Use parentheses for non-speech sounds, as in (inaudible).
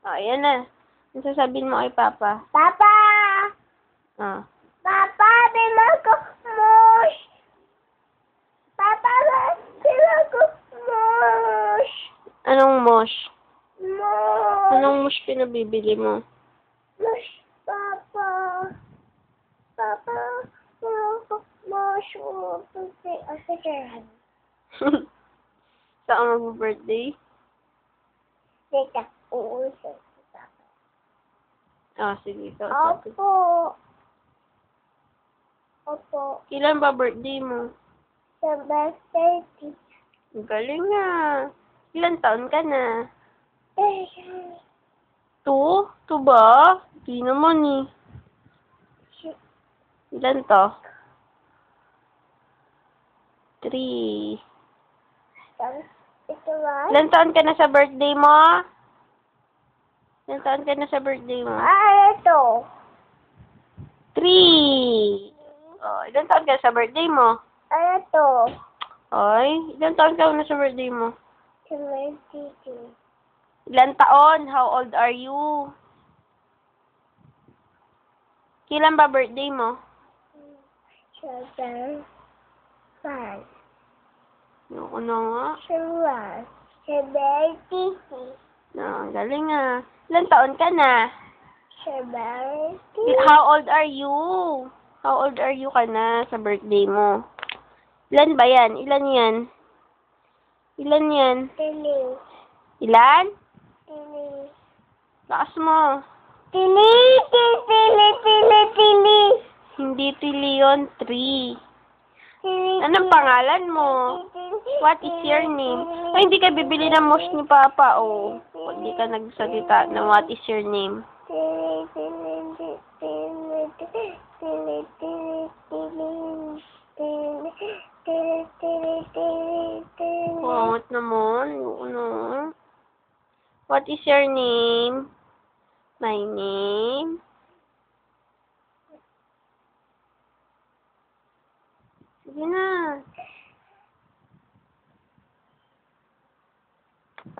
Oh, ayan na. Ano sasabihin mo kay Papa? Papa! Ah. Papa, bilang ko mush! Papa, bilang ko mush! Anong mosh? Mush! Anong mosh pinabibili mo? Mush, Papa! Papa, bilang ko mush! Pupunti, o sige. Saan ka mag-birthday? (laughs) Teka, uusap si Papa. Ah, sige. kausapin. Opo. Opo. Kailan ba birthday mo? Sa birthday, Ang Galing nga. Ilan taon ka na? eh, Two? Two ba? Di naman eh. Ilan to? Three. Ba? Ilan taon ka na sa birthday mo? Ilan taon ka na sa birthday mo? Ah, ito. Three. Oh, ilan taon ka na sa birthday mo? Ah, ito. Ay, ilan taon ka na sa birthday mo? Sa birthday. Ilan taon? How old are you? Kailan ba birthday mo? Seven. Na nga. Seven. Sa birthday. No, ang galing ah. Ilan taon ka na? Birthday. How old are you? How old are you ka na sa birthday mo? Ilan ba yan? Ilan yan? Ilan yan? Tili. Ilan? Tili. Lakas mo. Tili. Tili. Tili. Tili. Hindi tili yun. Three. Anong pangalan mo? What is your name? Ay, hindi ka bibili ng mosh ni Papa, oh. Hindi ka nagsalita na what is your name. Pangat naman. Ano? What is your name? My name? ஏன்னா